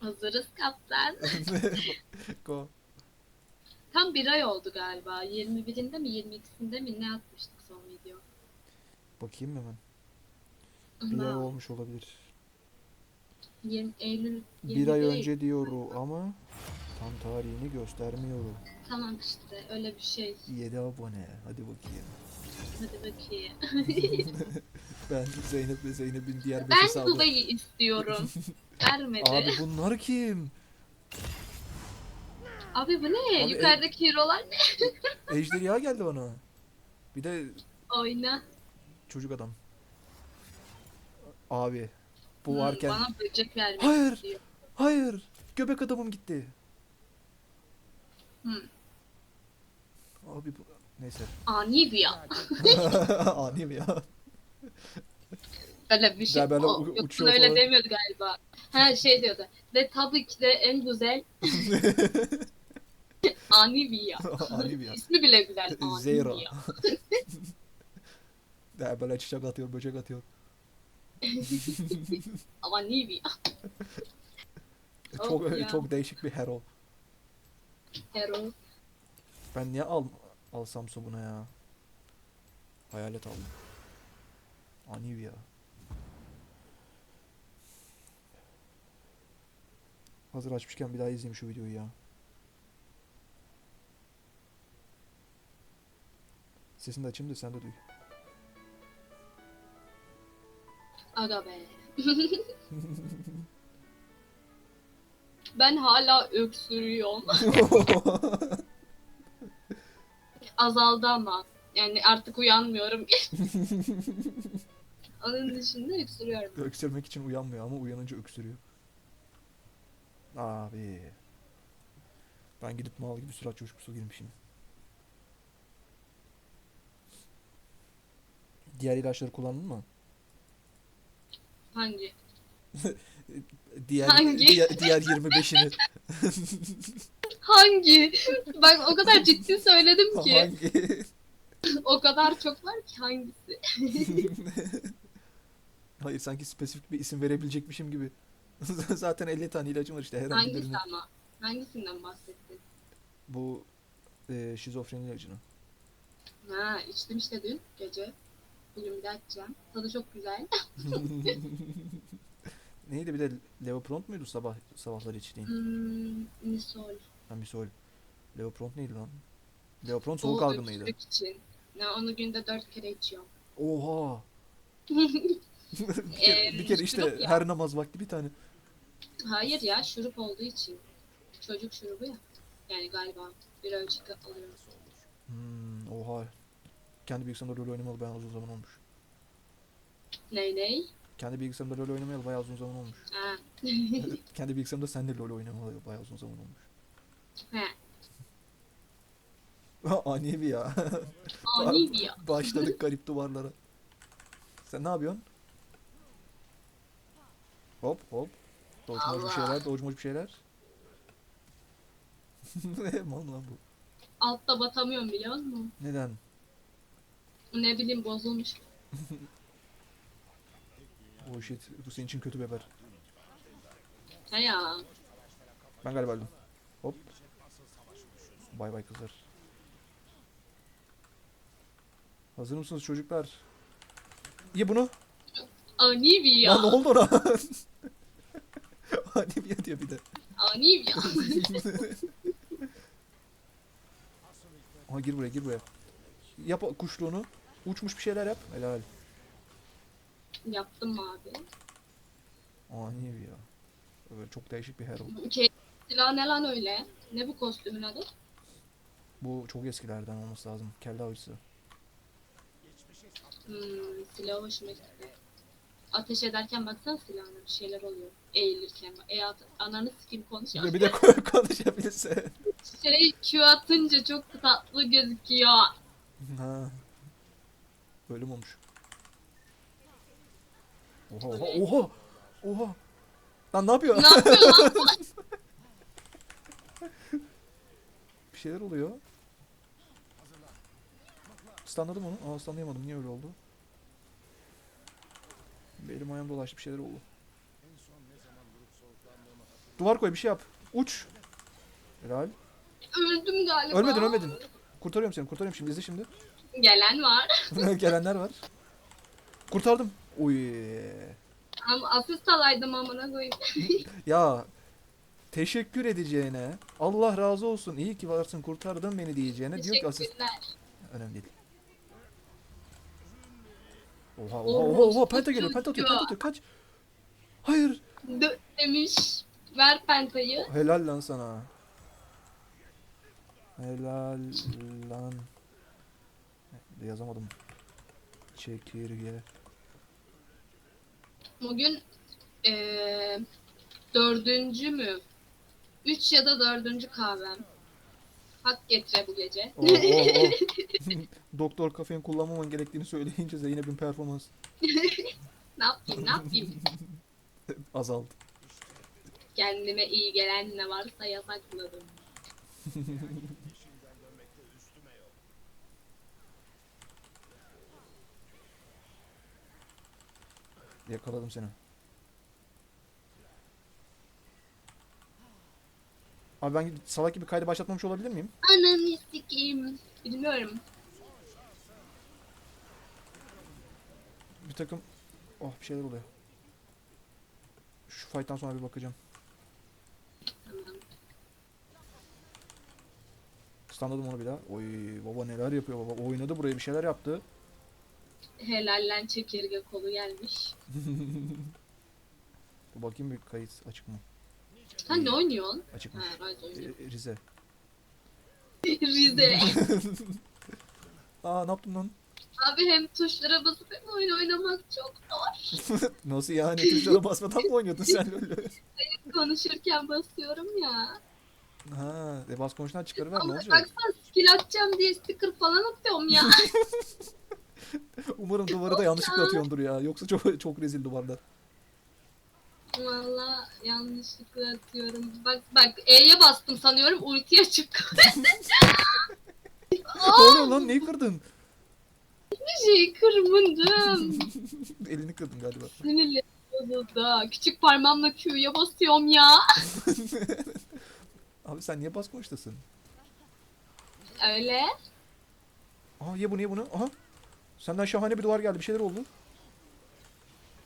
Hazırız kaptan. Go. Tam bir ay oldu galiba. 21'inde mi 22'sinde mi ne atmıştık son video. Bakayım hemen. Bir ay olmuş olabilir. 20 Eylül Bir ay 21'e önce diyor o ama tam tarihini göstermiyor. o. Tamam işte öyle bir şey. 7 abone. Hadi bakayım. Hadi bakayım. Ben Zeynep ve Zeynep'in diğer beş Ben hesabı. Tuba'yı istiyorum. Vermedi. Abi Abi, bunlar kim? bu ne? Abi, Yukarıdaki hero'lar ne? Ejderha geldi bana. Bir de Oyna. çocuk adam. Abi. Bu Hmm, varken... Bana böcek vermek Hayır. istiyor. Hayır. Göbek adamım gitti. Hmm. Abi bu... Neyse. Ani bir ya. Ani mi ya? Öyle bir şey. Ya böyle O, u- yoksa uçuyor öyle falan. demiyordu galiba. Ha şey diyordu. Ve tabii ki de en güzel ani bir ya. Ani mi ya? İsmi bile güzel. Ani Zeyra. bir ya. Böyle çiçek atıyor, böcek atıyor. Ani bir ya. Çok Of ya. çok değişik bir hero. Hero. Ben niye al alsam buna ya? Hayalet aldım. Ani Hazır açmışken bir daha izleyeyim şu videoyu ya. Sesini de açayım da sen de duy. Aga be. ben hala öksürüyorum. Azaldı ama. Yani artık uyanmıyorum. Onun dışında öksürüyorum. Öksürmek için uyanmıyor ama uyanınca öksürüyor. Abi. Ben gidip mal gibi sürat coşkusu girmişim. Diğer ilaçları kullandın mı? Hangi? Diğer Hangi? diğer, diğer 25'ini. Hangi? Bak o kadar ciddi söyledim ki. Hangi? O kadar çok var ki hangisi? Hayır sanki spesifik bir isim verebilecekmişim gibi. Zaten 50 tane ilacım var işte herhangi Hangisi birini. ama? Hangisinden bahsettin? Bu e, şizofreni ilacını. Ha içtim işte dün gece. Bugün bir daha içeceğim. Tadı çok güzel. Neydi bir de Leopront muydu sabah sabahları içtiğin? Hmm, misol. Ha misol. Leopront neydi lan? Leopront soğuk O algınlığıydı. öksürük için. Ne onu günde dört kere içiyorum. Oha. bir kere, bir kere işte ya. her namaz vakti bir tane. Hayır ya şurup olduğu için. Çocuk şurubu ya. Yani galiba bir ölçek alıyorum. Hmm, oha. Kendi bilgisayarımda LoL oynamalı bayağı uzun zaman olmuş. Ney ney? Kendi bilgisayarımda LoL oynamayalı bayağı uzun zaman olmuş. Ha. Kendi bilgisayarımda seninle LoL oynamalı bayağı uzun zaman olmuş. He. Ani bir ya. Ani bir ya. Başladık garip duvarlara. Sen ne yapıyorsun? Hop hop. Dodge moç bir şeyler, dodge moç bir şeyler. Mal lan bu. Altta batamıyorum biliyor musun? Neden? Ne bileyim bozulmuş. Oh shit, bu senin için kötü bir haber. He ya. Ben galiba öldüm. Hop. Bay bay kızlar. Hazır mısınız çocuklar? Ye bunu. Ani bir ya. Lan ne oldu ona? Bir diyor bir de. Ani bir ya. Aha gir buraya gir buraya. Yap kuşluğunu. Uçmuş bir şeyler yap. Helal. Yaptım abi. Ani bir ya. Böyle çok değişik bir hero. Şey, silah ne lan öyle? Ne bu kostümün adı? Bu çok eskilerden olması lazım. Kelle avcısı. Hmm, silah hoşuma gitti. Ateş ederken baksana silahına bir şeyler oluyor. Eğilirken. E at ananı sikim konuşuyor. Bir de ko- konuşabilirse. Şey Q atınca çok tatlı gözüküyor. ha. Böyle mi olmuş? Oha oha oha. Oha. Lan ne yapıyor? ne yapıyor lan? Bir şeyler oluyor. Stunladım onu. Aa stunlayamadım. Niye öyle oldu? Benim ayağım dolaştı. Bir şeyler oldu. Duvar koy bir şey yap. Uç. Helal. Öldüm galiba. Ölmedin ölmedin. Kurtarıyorum seni kurtarıyorum şimdi izle şimdi. Gelen var. Gelenler var. Kurtardım. Uy. Ama asist alaydım amına koyayım. Ya teşekkür edeceğine Allah razı olsun iyi ki varsın kurtardın beni diyeceğine diyor ki asist önemli değil. Oha oha oha oha penta geliyor penta atıyor penta atıyor kaç. Hayır Dö demiş. Ver pentayı. helal lan sana. Helal lan. Yazamadım. Çekirge. Bugün eee dördüncü mü? Üç ya da dördüncü kahvem. Hak getire bu gece. Oo, oo, oo. Doktor kafein kullanmaman gerektiğini söyleyince Zeynep'in performans Ne yapayım ne yapayım? azaldı. Kendime iyi gelen ne varsa yasakladım. Yakaladım seni. Abi ben salak gibi kaydı başlatmamış olabilir miyim? Ananı sikeyim. Bilmiyorum. Bir takım... Oh bir şeyler oluyor. Şu fight'tan sonra bir bakacağım. Standladım onu bir daha. Oy baba neler yapıyor baba. Oynadı buraya bir şeyler yaptı. Helallen çekirge kolu gelmiş. Bakayım bir kayıt açık mı? Sen ne oynuyorsun? Açık mı? Ha, Rise oynuyor. E, Rize. Rize. Aa ne yaptın lan? Abi hem tuşlara basıp hem oyun oynamak çok zor. Nasıl yani? Tuşlara basmadan mı oynuyordun sen öyle? Konuşurken basıyorum ya. Ha, e bas konuştan çıkarıver ne Ama olacak? baksana skill atacağım diye sticker falan atıyorum ya. Umarım duvarı da yanlışlıkla atıyordur ya. Yoksa çok çok rezil duvarda. Valla yanlışlıkla atıyorum. Bak bak E'ye bastım sanıyorum ulti açık. Ne oluyor lan? Neyi kırdın? Bir şey kırmındım. Elini kırdın galiba. Sinirli da küçük parmağımla Q'ya basıyorum ya. Abi sen niye bas? Öyle. Aha ye bunu ye bunu. Aha. Senden şahane bir duvar geldi. Bir şeyler oldu.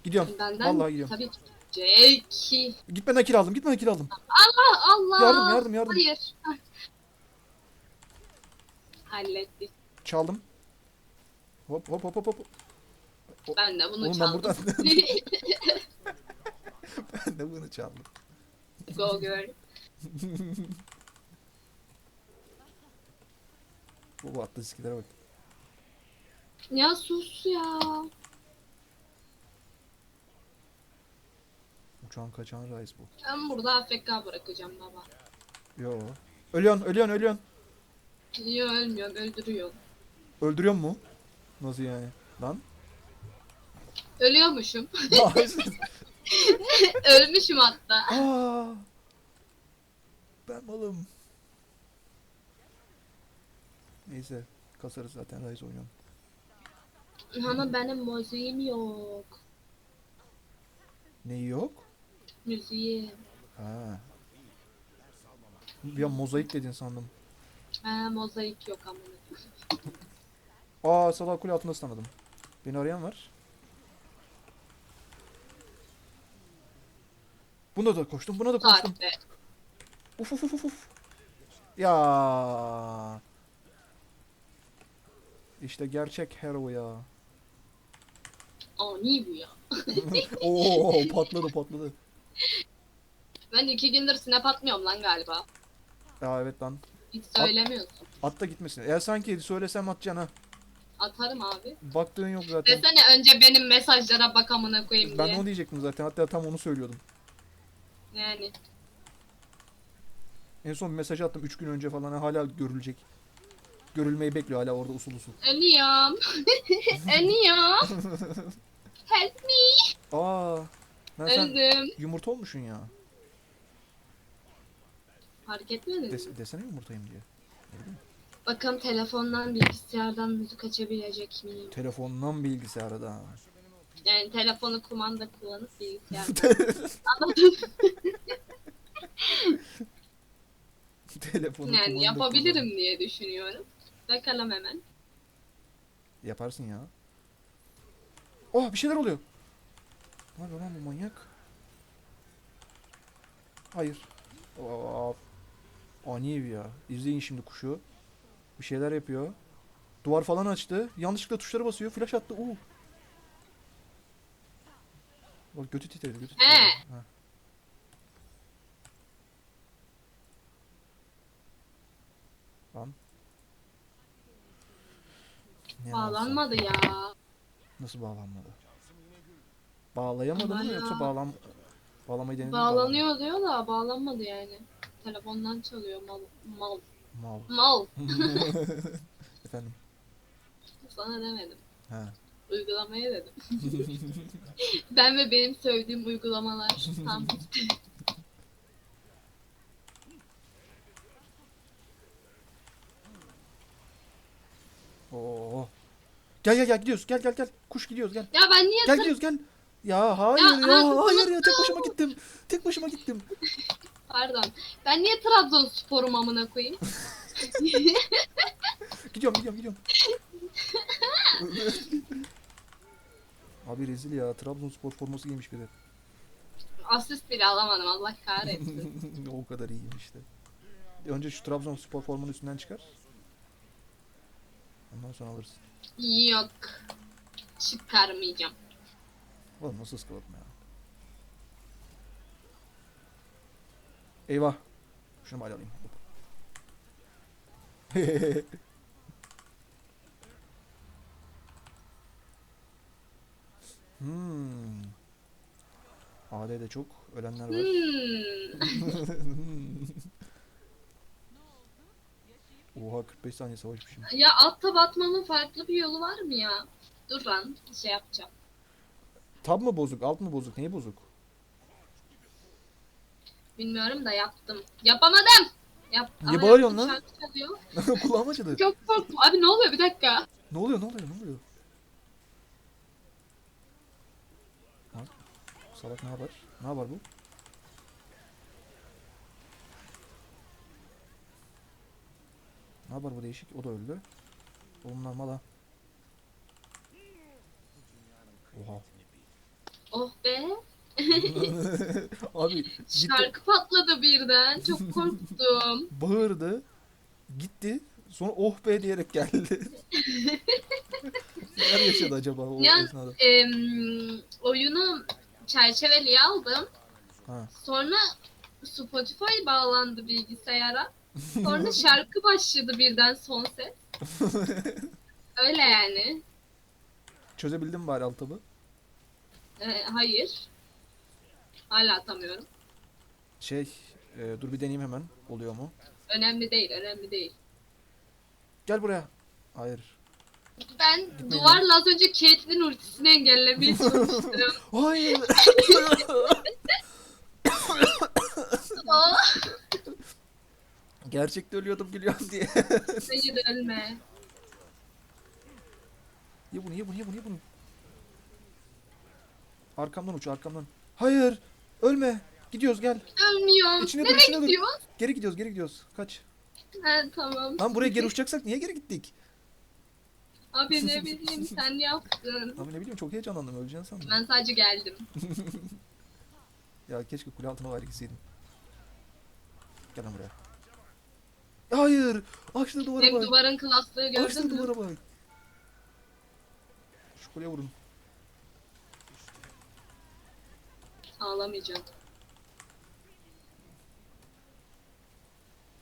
Gidiyorum. Benden Vallahi gidiyorum. tabii ki. Jackie. Gitmeden kill aldım. Gitmeden kill aldım. Ah, Allah. Yardım yardım yardım. Hayır. Hallettik. Çaldım. Hop hop hop hop hop. Ben de bunu Oğlum ben çaldım. buradan ben de bunu çaldım. Go girl. Bu attığı skillere bak. Ya sus ya. Uçağın kaçan reis bu. Ben burada AFK bırakacağım baba. Yo. Ölüyorsun ölüyorsun ölüyorsun. Niye ölmüyorum öldürüyor. Öldürüyor mu? Nasıl yani? Lan. Ölüyormuşum. Ölmüşüm hatta. Aa. Ben malım. Neyse. Kasarız zaten Rise oynuyorum. Ama benim müziğim yok. Neyi yok? Müziğim. Ha. Bir an mozaik dedin sandım. Ha mozaik yok ama. Aa salak kule altında sandım. Beni arayan var. Buna da koştum, buna da koştum. Saatte. Uf uf uf uf. Ya. İşte gerçek hero ya. Aa niye bu ya? Oo patladı patladı. Ben iki gündür snap atmıyorum lan galiba. Ya evet lan. Hiç söylemiyorsun. At da gitmesin. Eğer sanki söylesem atacaksın ha. Atarım abi. Baktığın yok zaten. Desene önce benim mesajlara bak amına koyayım Ben diye. onu diyecektim zaten. Hatta tam onu söylüyordum. Yani. En son bir mesaj attım 3 gün önce falan. Hala görülecek. Görülmeyi bekliyor hala orada usul usul. Ölüyorum. Ölüyorum. Help me. Aa. Ben sen Öldüm. yumurta olmuşsun ya. Fark etmedin mi? Des- desene yumurtayım diye. Bakalım telefondan bilgisayardan müzik açabilecek miyim? Telefondan bilgisayara da. Yani telefonu kumanda kullanıp bilgisayardan. Anladın mı? Telefonu kumanda Yani yapabilirim diye düşünüyorum. Bakalım hemen. kullan. Yaparsın ya. Oh bir şeyler oluyor. Ne yapıyor lan bu manyak? Hayır. Of. Ani ev ya. İzleyin şimdi kuşu. Bir şeyler yapıyor. Duvar falan açtı. Yanlışlıkla tuşlara basıyor. Flash attı. Oo. Bak götü titredi. Götü titredi. Ha. Lan. Ne? Bağlanmadı ya. Nasıl bağlanmadı? Bağlayamadı mı Bayağı. yoksa bağlam bağlamayı denedin mi? Bağlanıyor diyor da bağlanmadı yani. Telefondan çalıyor mal. Mal. Mal. Mal. Efendim. Sana demedim. Ha. Uygulamaya dedim. ben ve benim sevdiğim uygulamalar. Tam Oo. Gel gel gel gidiyoruz. Gel gel gel. Kuş gidiyoruz gel. Ya ben niye Gel gidiyoruz gel. Ya hayır ya, Ya, hayır ya tek başıma gittim. Tek başıma gittim. Pardon. Ben niye Trabzonspor'um amına koyayım? Gidiyorum gidiyorum gidiyorum. Abi rezil ya. Trabzonspor forması giymiş bir de. Asist bile alamadım Allah kahretsin. o kadar iyiyim işte. Önce şu Trabzonspor formanın üstünden çıkar. Ondan sonra alırsın. Yok. Çıkarmayacağım. Oğlum nasıl ıskaladım ya. Eyvah. Şunu bari alayım. Hmm. AD'de çok ölenler var. Oha 45 saniye savaşmışım. Ya altta batmanın farklı bir yolu var mı ya? Dur lan şey yapacağım. Tab mı bozuk, alt mı bozuk, neyi bozuk? Bilmiyorum da yaptım. Yapamadım. Yap. Niye Ama bağırıyorsun yaptım, lan? şarkı çalıyor. Kulağım acıdı. Çok korktum. Abi ne oluyor bir dakika. Ne oluyor, ne oluyor, ne oluyor? Lan, Salak ne haber? Ne haber bu? Ne haber bu değişik? O da öldü. Bunlar mala. Oha. Oh be. Abi gitti, Şarkı patladı birden. Çok korktum. bağırdı. Gitti. Sonra oh be diyerek geldi. Neler yaşadı acaba o Ya- esnada? Em, oyunu çerçeveli aldım. Ha. Sonra Spotify bağlandı bilgisayara. Sonra şarkı başladı birden son ses. Öyle yani. Çözebildin mi bari altabı? Ee, hayır. Hala atamıyorum. Şey, e, dur bir deneyeyim hemen. Oluyor mu? Önemli değil, önemli değil. Gel buraya. Hayır. Ben duvarla az önce Caitlyn ultisini engellemeye çalıştım. Hayır. Aa, Gerçekte ölüyordum gülüyorum diye. hayır ölme. ye bunu ye bunu ye bunu ye bunu. Arkamdan uç arkamdan. Hayır. Ölme. Gidiyoruz gel. Ölmüyorum. İçine dur, Nereye içine dur. gidiyor? Geri gidiyoruz geri gidiyoruz. Kaç. Ha, tamam. Lan buraya geri uçacaksak niye geri gittik? Abi ne bileyim sen yaptın. Abi ne bileyim çok heyecanlandım öleceğini sandım. Ben sadece geldim. Ya keşke kule altına ayrı gitseydim. Gel lan buraya. Hayır. Açtı duvara bak. duvarın klaslığı gördün Açtı mü? duvara bak. Şu kuleye vurun. Ağlamayacağım.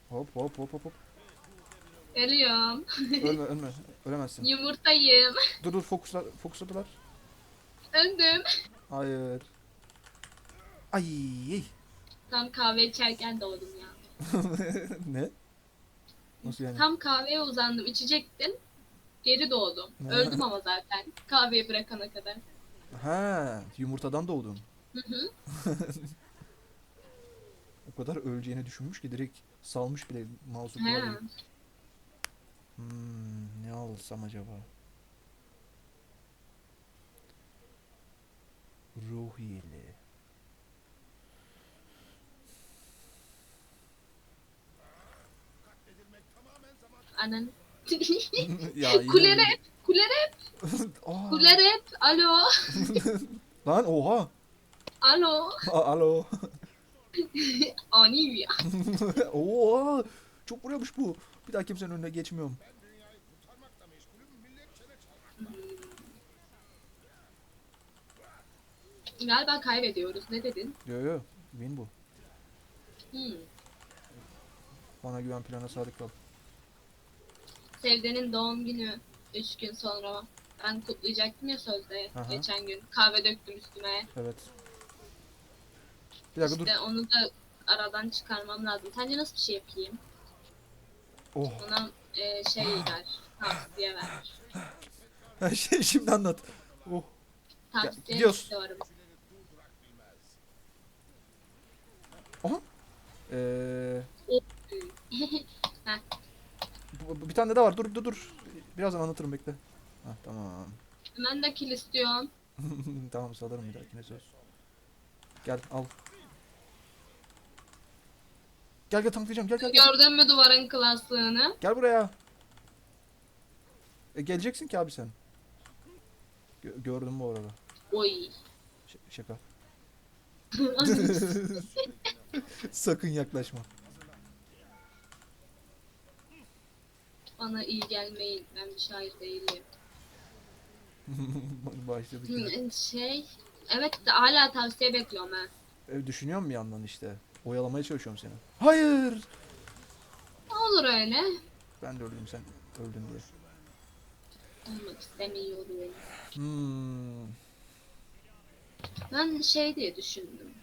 Hop hop hop hop hop. Ölüyorum. Ölme ölme. Ölemezsin. Yumurtayım. Dur dur fokusla fokusladılar. Öldüm. Hayır. Ay. Tam kahve içerken doğdum ya. ne? Nasıl yani? Tam kahveye uzandım. içecektim. Geri doğdum. Öldüm ama zaten. Kahveyi bırakana kadar. Ha, yumurtadan doğdun. Hı hı. O kadar öleceğini düşünmüş ki direkt salmış bile mouse'u He. Hmm, ne alsam acaba? Ruhiyeli. Anan. ya yine- Kule rap. Kule rap. Aa. Alo. Lan oha. Alo. A- Alo. Ani ya. oha. Çok vuruyormuş bu. Bir daha kimsenin önüne geçmiyorum. Galiba kaybediyoruz. Ne dedin? Yo yo. Win bu. Hmm. Bana güven plana sadık kal. Sevde'nin doğum günü 3 gün sonra ben kutlayacaktım ya sözde Aha. geçen gün. Kahve döktüm üstüme. Evet. Bir dakika dur. İşte onu da aradan çıkarmam lazım. Sence nasıl bir şey yapayım? Oh. Ona e, şey ver. Tavsiye ver. Şey şimdi anlat. Oh. Tavsiye gidiyoruz. istiyorum. Aha. Ee, Heh, bu- bu- bir tane daha var. Dur dur dur. Birazdan anlatırım bekle. Ha tamam. ben de kil istiyorum. tamam salarım bir dahakine söz. Gel al. Gel gel tanklayacağım gel gel gel. Gördün mü duvarın klaslığını? Gel buraya. E, geleceksin ki abi sen. Gö- gördüm bu arada. Oy. Ş- şaka. Sakın yaklaşma. Bana iyi gelmeyin. Ben bir şair değilim. Başladık. Hı, Şey, evet de hala tavsiye bekliyorum ha. E, düşünüyorum bir yandan işte. Oyalamaya çalışıyorum seni. Hayır. Ne olur öyle. Ben de öldüm sen öldün diye. Olmak istemiyorum. Hmm. Ben şey diye düşündüm.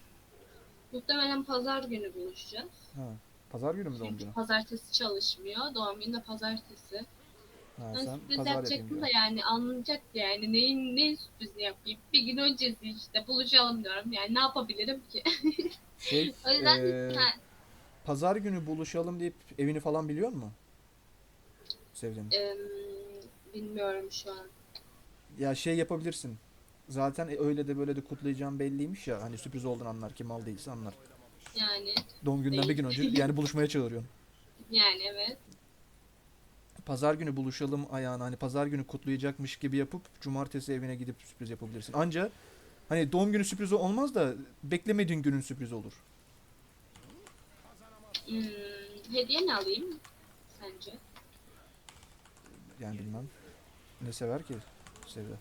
Muhtemelen pazar günü buluşacağız. Ha. Pazar günü mü doğum Çünkü günü? pazartesi çalışmıyor. Doğum günü de pazartesi. Ha, Ben sen sürpriz yapacaktım da yani anlayacak yani neyin neyin sürprizini yapayım. Bir gün öncesi işte buluşalım diyorum. Yani ne yapabilirim ki? Şey, O yüzden eee, ha, pazar günü buluşalım deyip evini falan biliyor mu? Sevdiğini. em, bilmiyorum şu an. Ya şey yapabilirsin. Zaten e, öyle de böyle de kutlayacağım belliymiş ya. Hani sürpriz olduğunu anlar ki mal değilse anlar. Yani Doğum günden bir gün önce yani buluşmaya çağırıyorsun. yani evet. Pazar günü buluşalım ayağına hani pazar günü kutlayacakmış gibi yapıp cumartesi evine gidip sürpriz yapabilirsin. Anca hani doğum günü sürprizi olmaz da beklemediğin günün sürprizi olur. Hmm, hediye ne alayım sence? Yani bilmem. Ne sever ki Sevda?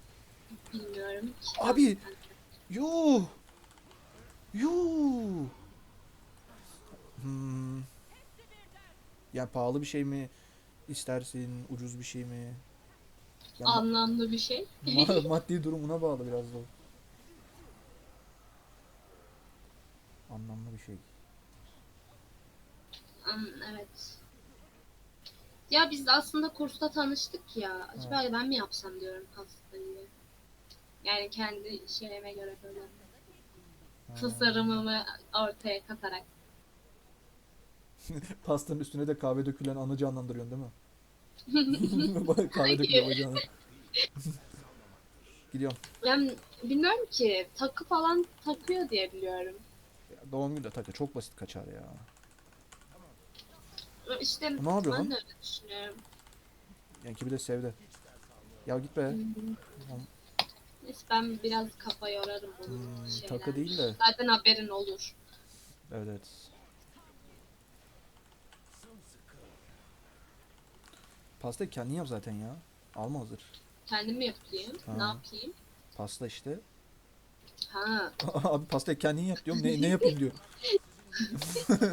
Bilmiyorum. Abi! Yuh! Yuh! Hmm. Yani pahalı bir şey mi istersin, ucuz bir şey mi? Yani Anlamlı bir şey. ma- maddi durumuna bağlı biraz da. Anlamlı bir şey. An- evet. Ya biz aslında kursta tanıştık ya. Acaba ben mi yapsam diyorum pastayı. Yani kendi şeyime göre böyle Ha. tasarımımı ortaya katarak. Pastanın üstüne de kahve dökülen anı canlandırıyorsun değil mi? Bak, kahve dökülüyor bacağına. Gidiyorum. Ben bilmiyorum ki takı falan takıyor diye biliyorum. Ya, doğum günü de takı çok basit kaçar ya. İşte Ne yapıyor ben de öyle düşünüyorum. Bir de sevdi. Ya git be. Tamam. Neyse ben biraz kafa yorarım bunu Hmm, takı değil de. Zaten haberin olur. Evet Pasta kendin yap zaten ya. Alma hazır. Kendim mi yapayım? Ha. Ne yapayım? Pasta işte. Ha. Abi pastayı kendin yap diyorum. Ne, ne yapayım diyor.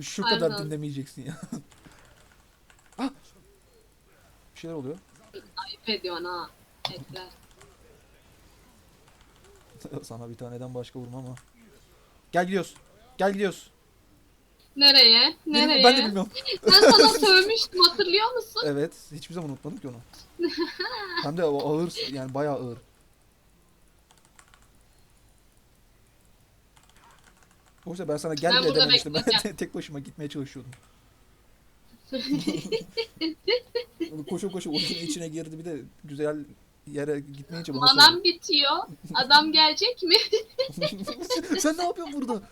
Şu kadar Pardon. dinlemeyeceksin ya. ah! Bir şeyler oluyor. Ayıp ediyorsun ha. Ekler. Sana bir taneden başka vurmam ama. Gel gidiyoruz. Gel gidiyoruz. Nereye? Bilmiyorum, Nereye? Ben de bilmiyorum. Ben sana sövmüştüm hatırlıyor musun? Evet. Hiçbir zaman unutmadım ki onu. Hem de o ağır yani bayağı ağır. Oysa ben sana gel Ben bile burada dememiştim. Ben bekleyeceğim. tek başıma gitmeye çalışıyordum. koşu koşu oyunun içine girdi bir de güzel yere gitmeyince bana sordu. Manam bitiyor. Adam gelecek mi? Sen ne yapıyorsun burada?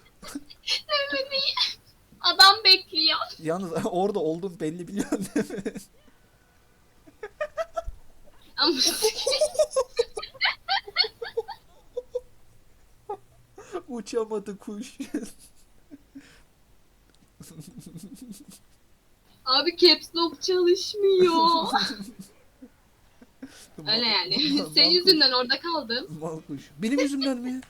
Adam bekliyor. Yalnız orada oldun belli biliyorsun değil mi? Ama Uçamadı kuş. abi caps lock çalışmıyor. Öyle yani. Mal- Senin mal yüzünden orada kaldım. Mal kuş. Benim yüzümden mi?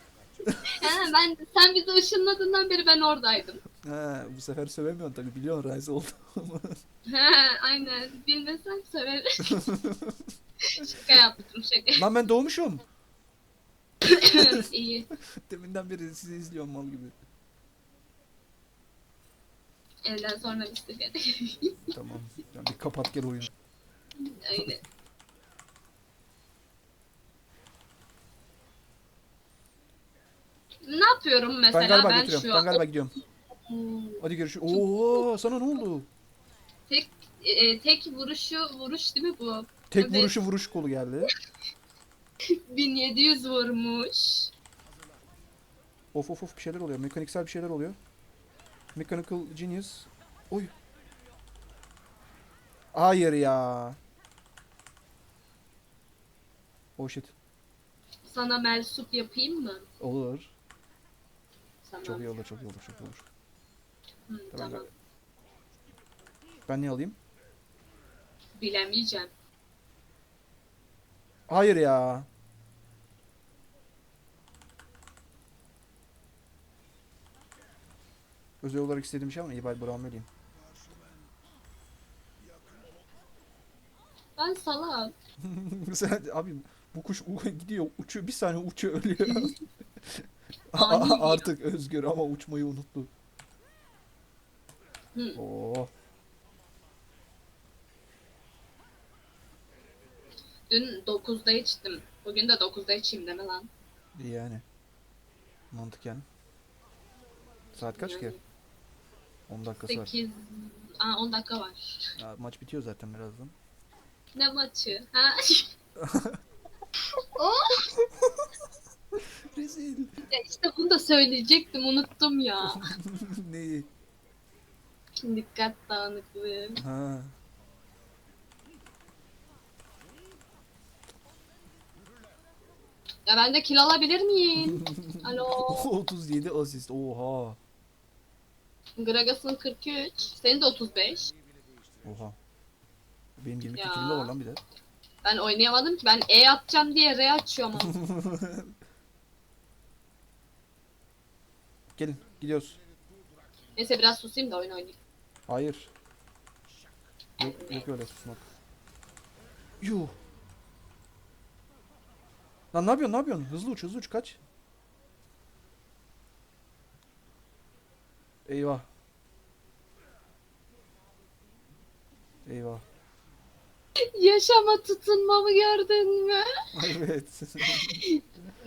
He, ben sen bizi ışınladığından beri ben oradaydım. Ha, bu sefer sövemiyorsun tabii biliyorsun Rise olduğumu. He, aynen. Bilmesem severim. şaka yaptım şaka. Lan ben doğmuşum. İyi. Deminden beri sizi izliyorum mal gibi. Elden sonra bir Tamam. Ya bir kapat gel oyunu. Öyle. Ne yapıyorum mesela Ben galiba ben şu Ben galiba gidiyorum. Hmm, Hadi görüşürüz. Oo sana ne oldu? tek e, tek vuruşu vuruş değil mi bu? Tek Evet. vuruşu vuruş kolu geldi. 1700 vurmuş. Of of of bir şeyler oluyor. Mekaniksel bir şeyler oluyor. Mechanical Genius. Oy. Hayır ya. Oh shit. Sana mensup yapayım mı? Olur. Tamam. Çok iyi olur, çok iyi olur, çok iyi olur. Hı, Tamam, tamam. Ben ne alayım? Bilemeyeceğim. Hayır ya. Özel olarak istediğim şey ama iyi bari Brown vereyim. Ben salak. Sen abi bu kuş gidiyor uçuyor bir saniye uçuyor ölüyor. Artık özgür ama uçmayı unuttu. Hı. Oo. Dün 9'da içtim. Bugün de 9'da içeyim deme lan. iyi yani. Mantıken. Saat kaç ki? 10 dakikası var. 8 Aa 10 dakika var. Ya, maç bitiyor zaten birazdan. Ne maçı? Ha? Rezil. ya işte bunu da söyleyecektim unuttum ya. Neyi? Dikkat dağınıklığı. Ha. Ya ben de kilo alabilir miyim? Alo. 37 asist. Oha. Gragas'ın 43. Senin de 35. Oha. Benim 22 Ya. kilo var lan bir de. Ben oynayamadım ki. Ben E atacağım diye R açıyorum ama. Gelin gidiyoruz. Neyse biraz susayım da oyun oynayayım. Hayır. Yok, yok öyle susmak. Yuh. Lan ne yapıyorsun ne yapıyorsun? Hızlı uç hızlı uç kaç. Eyvah. Eyvah. Yaşama tutunmamı gördün mü? evet.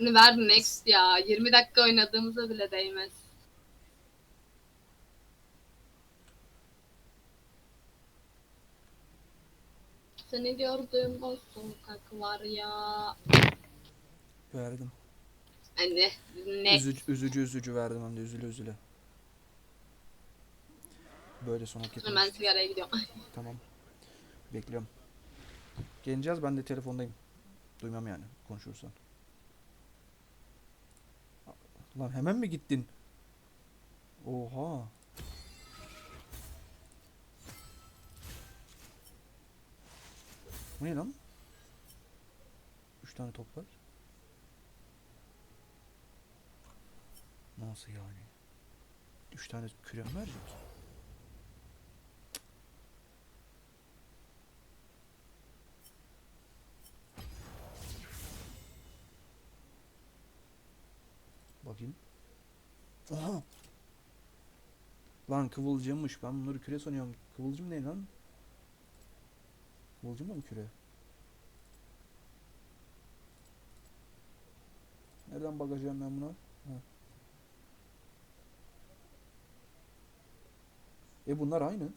Ver next ya. 20 dakika oynadığımıza bile değmez. Seni gördüğüm o sokaklar ya. verdim. Anne ne? Üzücü, üzücü üzücü verdim hem de üzüle üzüle. Böyle son hak Ben sigaraya gidiyorum. Tamam. Bekliyorum. Geleceğiz ben de telefondayım. Duymam yani konuşursan. Lan hemen mi gittin? Oha. Ne lan? Üç tane top var. Nasıl yani? Üç tane kürem verecek. Bakayım. Aha. Lan kıvılcımmış. Ben bunları küre sanıyorum. Kıvılcım ne lan? Kıvılcım mı küre? Nereden bakacağım ben buna? Ha. E bunlar aynı.